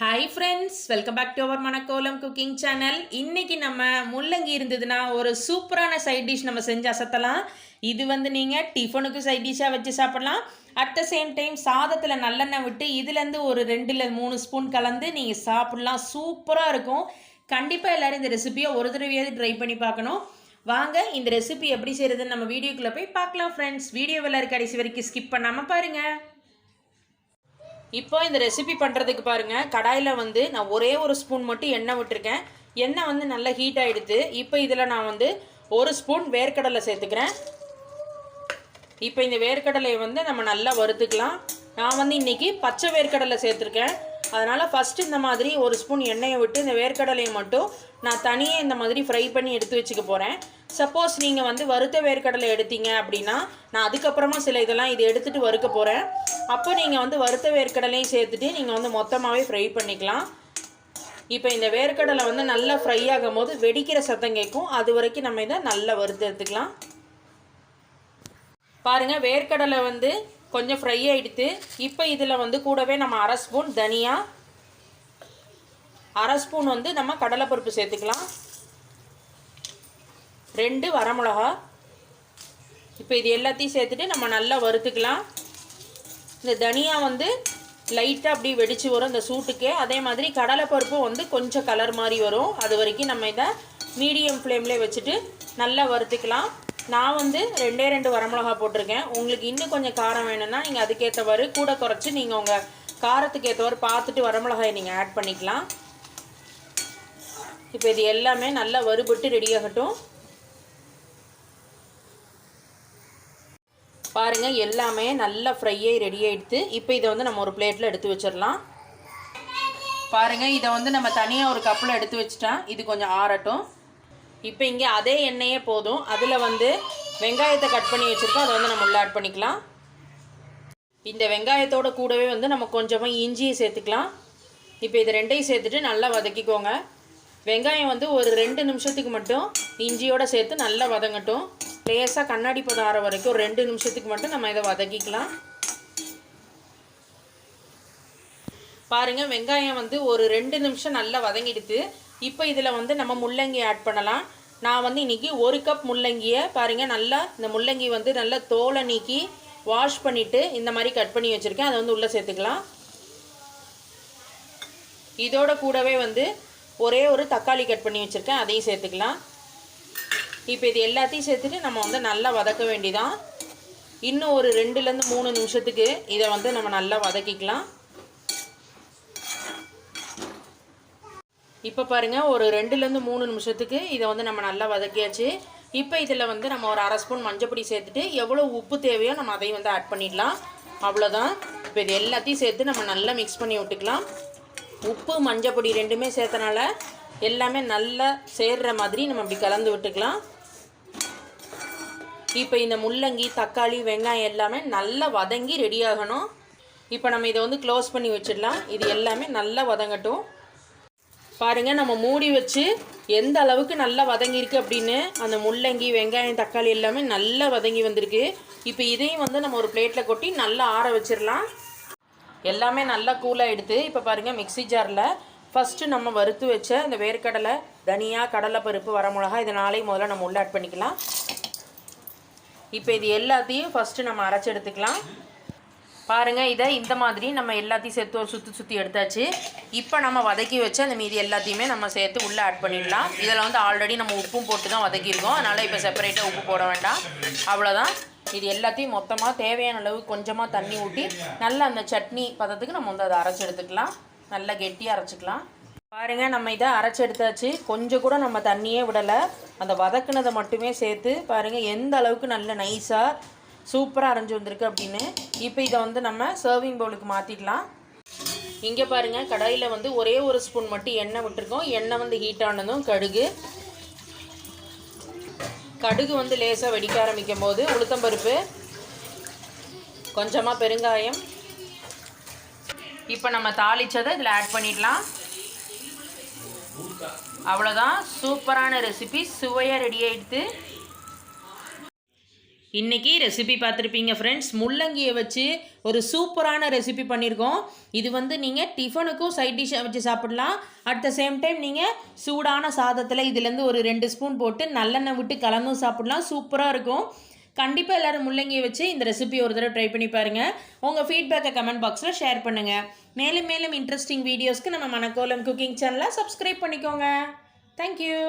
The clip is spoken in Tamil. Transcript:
Hi friends welcome back to our Manakkolam cooking channel இன்றைக்கி நம்ம முள்ளங்கி இருந்ததுன்னா ஒரு சூப்பரான சைட் டிஷ் நம்ம செஞ்சு அசத்தலாம். இது வந்து நீங்கள் டிஃபனுக்கு சைட் டிஷ்ஷாக வச்சு சாப்பிடலாம். அட் த சேம் டைம் சாதத்தில் நல்லெண்ணெய் விட்டு இதுலேருந்து ஒரு ரெண்டில் மூணு ஸ்பூன் கலந்து நீங்கள் சாப்பிடலாம். சூப்பராக இருக்கும். கண்டிப்பாக எல்லோரும் இந்த ரெசிபியை ஒரு தடவையாவது ட்ரை பண்ணி பார்க்கணும். வாங்க இந்த ரெசிபி எப்படி செய்கிறதுன்னு நம்ம வீடியோக்குள்ளே போய் பார்க்கலாம் ஃப்ரெண்ட்ஸ் வீடியோ எல்லாரும் கடைசி வரைக்கும் ஸ்கிப் பண்ணாமல் பாருங்கள் இப்போ இந்த ரெசிபி பண்ணுறதுக்கு பாருங்கள் கடாயில் வந்து நான் ஒரே ஒரு ஸ்பூன் மட்டும் எண்ணெய் விட்டுருக்கேன். எண்ணெய் வந்து நல்லா ஹீட் ஆகிடுது இப்போ இதில் நான் வந்து ஒரு ஸ்பூன் வேர்க்கடலை சேர்த்துக்கிறேன். இப்போ இந்த வேர்க்கடலையை வந்து நம்ம நல்லா வறுத்துக்கலாம். நான் வந்து இன்றைக்கி பச்சை வேர்க்கடலை சேர்த்துருக்கேன். அதனால் ஃபஸ்ட்டு இந்த மாதிரி ஒரு ஸ்பூன் எண்ணெயை விட்டு இந்த வேர்க்கடலையை மட்டும் நான் தனியாக இந்த மாதிரி ஃப்ரை பண்ணி எடுத்து வச்சுக்க போகிறேன் சப்போஸ் நீங்கள் வந்து வறுத்த வேர்க்கடலை எடுத்தீங்க அப்படின்னா நான் அதுக்கப்புறமா சில இதெல்லாம் இது எடுத்துகிட்டு வறுக்க போகிறேன் அப்போ நீங்கள் வந்து வறுத்த வேர்க்கடலையும் சேர்த்துட்டு நீங்கள் வந்து மொத்தமாகவே ஃப்ரை பண்ணிக்கலாம். இப்போ இந்த வேர்க்கடலை வந்து நல்லா ஃப்ரை ஆகும் போது வெடிக்கிற சத்தம் கேட்கும். அது வரைக்கும் நம்ம இதை நல்லா வறுத்து எடுத்துக்கலாம். பாருங்கள் வேர்க்கடலை வந்து கொஞ்சம் ஃப்ரை ஆகிடுத்து இப்போ இதில் வந்து கூடவே நம்ம அரை ஸ்பூன் தனியா அரை ஸ்பூன் வந்து நம்ம கடலைப்பருப்பு சேர்த்துக்கலாம். ரெண்டு வரமிளகா. இப்போ இது எல்லாத்தையும் சேர்த்துட்டு நம்ம நல்லா வறுத்துக்கலாம். இந்த தனியா வந்து லைட்டாக அப்படி வெடித்து வரும் இந்த சூட்டுக்கே. அதே மாதிரி கடலைப்பருப்பும் வந்து கொஞ்சம் கலர் மாதிரி வரும். அது வரைக்கும் நம்ம இதை மீடியம் ஃப்ளேம்லேயே வச்சுட்டு நல்லா வறுத்துக்கலாம். நான் வந்து ரெண்டே ரெண்டு வரமிளகா போட்டிருக்கேன். உங்களுக்கு இன்னும் கொஞ்சம் காரம் வேணும்னா நீங்கள் அதுக்கேற்றவாறு கூட குறைச்சி நீங்கள் உங்கள் காரத்துக்கு ஏற்றவாறு பார்த்துட்டு வரமிளகாயை நீங்கள் ஆட் பண்ணிக்கலாம். இப்போ இது எல்லாமே நல்லா வறுபட்டு ரெடி ஆகட்டும். பாருங்கள் எல்லாமே நல்லா ஃப்ரையாகி ரெடி ஆகிடுத்து இப்போ இதை வந்து நம்ம ஒரு பிளேட்டில் எடுத்து வச்சிடலாம். பாருங்கள் இதை வந்து நம்ம தனியாக ஒரு கப்பில் எடுத்து வச்சுட்டா இது கொஞ்சம் ஆறட்டும். இப்போ இங்கே அதே எண்ணெயே போதும். அதில் வந்து வெங்காயத்தை கட் பண்ணி வச்சுருக்கோம். அதை வந்து நம்ம உள்ள ஆட் பண்ணிக்கலாம். இந்த வெங்காயத்தோட கூடவே வந்து நம்ம கொஞ்சமாக இஞ்சியை சேர்த்துக்கலாம். இப்போ இது ரெண்டையும் சேர்த்துட்டு நல்லா வதக்கிக்கோங்க. வெங்காயம் வந்து ஒரு ரெண்டு நிமிஷத்துக்கு மட்டும் இஞ்சியோடு சேர்த்து நல்லா வதங்கட்டும். லேசாக கண்ணாடி பதம் ஆற வரைக்கும் ரெண்டு நிமிஷத்துக்கு மட்டும் நம்ம இதை வதக்கிக்கலாம். பாருங்கள் வெங்காயம் வந்து ஒரு ரெண்டு நிமிஷம் நல்லா வதங்கிடுது இப்போ இதில் வந்து நம்ம முள்ளங்கி ஆட் பண்ணலாம். நான் வந்து இன்றைக்கி ஒரு கப் முள்ளங்கியை பாருங்கள் நல்லா இந்த முள்ளங்கி வந்து நல்லா தோலை நீக்கி வாஷ் பண்ணிவிட்டு இந்த மாதிரி கட் பண்ணி வச்சுருக்கேன். அதை வந்து உள்ளே சேர்த்துக்கலாம். இதோட கூடவே வந்து ஒரே ஒரு தக்காளி கட் பண்ணி வச்சுருக்கேன். அதையும் சேர்த்துக்கலாம். இப்போ இது எல்லாத்தையும் சேர்த்துட்டு நம்ம வந்து நல்லா வதக்க வேண்டிதான். இன்னும் ஒரு ரெண்டுலேருந்து மூணு நிமிஷத்துக்கு இதை வந்து நம்ம நல்லா வதக்கிக்கலாம். இப்போ பாருங்கள் ஒரு ரெண்டுலேருந்து மூணு நிமிஷத்துக்கு இதை வந்து நம்ம நல்லா வதக்கியாச்சு. இப்போ இதில் வந்து நம்ம ஒரு அரை ஸ்பூன் மஞ்சப்பொடி சேர்த்துட்டு எவ்வளோ உப்பு தேவையோ நம்ம அதையும் வந்து ஆட் பண்ணிடலாம். அவ்வளோதான் இப்போ இது எல்லாத்தையும் சேர்த்து நம்ம நல்லா மிக்ஸ் பண்ணி விட்டுக்கலாம். உப்பு மஞ்சப்பொடி ரெண்டுமே சேர்த்தனால எல்லாமே நல்லா சேர்ற மாதிரி நம்ம இப்படி கலந்து விட்டுக்கலாம். இப்போ இந்த முள்ளங்கி தக்காளி வெங்காயம் எல்லாமே நல்லா வதங்கி ரெடி ஆகணும். இப்போ நம்ம இதை வந்து க்ளோஸ் பண்ணி வச்சிடலாம். இது எல்லாமே நல்லா வதங்கட்டும். பாருங்கள் நம்ம மூடி வச்சு எந்த அளவுக்கு நல்லா வதங்கியிருக்கு அப்படின்னு அந்த முள்ளங்கி வெங்காயம் தக்காளி எல்லாமே நல்லா வதங்கி வந்திருக்கு. இப்போ இதையும் வந்து நம்ம ஒரு பிளேட்டில் கொட்டி நல்லா ஆற வச்சிடலாம் எல்லாமே நல்லா கூலாக எடுத்து இப்போ பாருங்கள் மிக்சி ஜாரில் ஃபஸ்ட்டு நம்ம வறுத்து வச்ச இந்த வேர்க்கடலை தனியா கடலை பருப்பு வரமிளகா இதை நாளையும் முதல்ல நம்ம உள்ள ஆட் பண்ணிக்கலாம். இப்போ இது எல்லாத்தையும் ஃபஸ்ட்டு நம்ம அரைச்சி எடுத்துக்கலாம். பாருங்கள் இதை இந்த மாதிரி நம்ம எல்லாத்தையும் சேர்த்து ஒரு சுற்றி சுற்றி எடுத்தாச்சு. இப்போ நம்ம வதக்கி வச்சு அந்த மீதி எல்லாத்தையுமே நம்ம சேர்த்து உள்ளே ஆட் பண்ணிடலாம். இதில் வந்து ஆல்ரெடி நம்ம உப்பும் போட்டு தான் வதக்கியிருக்கோம். அதனால் இப்போ செப்பரேட்டாக உப்பு போட வேண்டாம். அவ்வளோதான் இது எல்லாத்தையும் மொத்தமாக தேவையான அளவு கொஞ்சமாக தண்ணி ஊற்றி நல்லா அந்த சட்னி பதத்துக்கு நம்ம வந்து அதை அரைச்சி எடுத்துக்கலாம். நல்லா கெட்டியாக அரைச்சிக்கலாம். பாருங்கள் நம்ம இதை அரைச்சி எடுத்தாச்சு. கொஞ்சம் கூட நம்ம தண்ணியே விடலை. அந்த வதக்குனதை மட்டுமே சேர்த்து பாருங்கள் எந்த அளவுக்கு நல்ல நைஸாக சூப்பராக அரைஞ்சி வந்திருக்கு அப்படின்னு. இப்போ இதை வந்து நம்ம சர்விங் பவுலுக்கு மாற்றிக்கலாம் இங்கே பாருங்கள் கடாயில் வந்து ஒரே ஒரு ஸ்பூன் மட்டும் எண்ணெய் விட்டுருக்கோம். எண்ணெய் வந்து ஹீட் ஆனதும் கடுகு. கடுகு வந்து லேசாக வெடிக்க ஆரம்பிக்கும் போது உளுத்தம்பருப்பு கொஞ்சமாக பெருங்காயம். இப்போ நம்ம தாளித்ததை இதில் ஆட் பண்ணிடலாம். அவ்வளோதான் சூப்பரான ரெசிபி சுவையாக ரெடி ஆகிடுது இன்றைக்கி ரெசிபி பார்த்துருப்பீங்க ஃப்ரெண்ட்ஸ் முள்ளங்கியை வச்சு ஒரு சூப்பரான ரெசிபி பண்ணியிருக்கோம் இது வந்து நீங்கள் டிஃபனுக்கும் சைட் டிஷ்ஷை வச்சு சாப்பிடலாம். அட் த சேம் டைம் நீங்கள் சூடான சாதத்தில் இதுலேருந்து ஒரு ரெண்டு ஸ்பூன் போட்டு நல்லெண்ணெய் விட்டு கலந்தும் சாப்பிடலாம். சூப்பராக இருக்கும். கண்டிப்பாக எல்லோரும் முள்ளங்கியை வச்சு இந்த ரெசிபி ஒரு தடவை ட்ரை பண்ணி பாருங்கள் உங்கள் ஃபீட்பேக்கை கமெண்ட் பாக்ஸில் ஷேர் பண்ணுங்கள் மேலும் மேலும் இன்ட்ரெஸ்டிங் வீடியோஸ்க்கு நம்ம மணக்கோலம் குக்கிங் சேனலை சப்ஸ்கிரைப் பண்ணிக்கோங்க. Thank you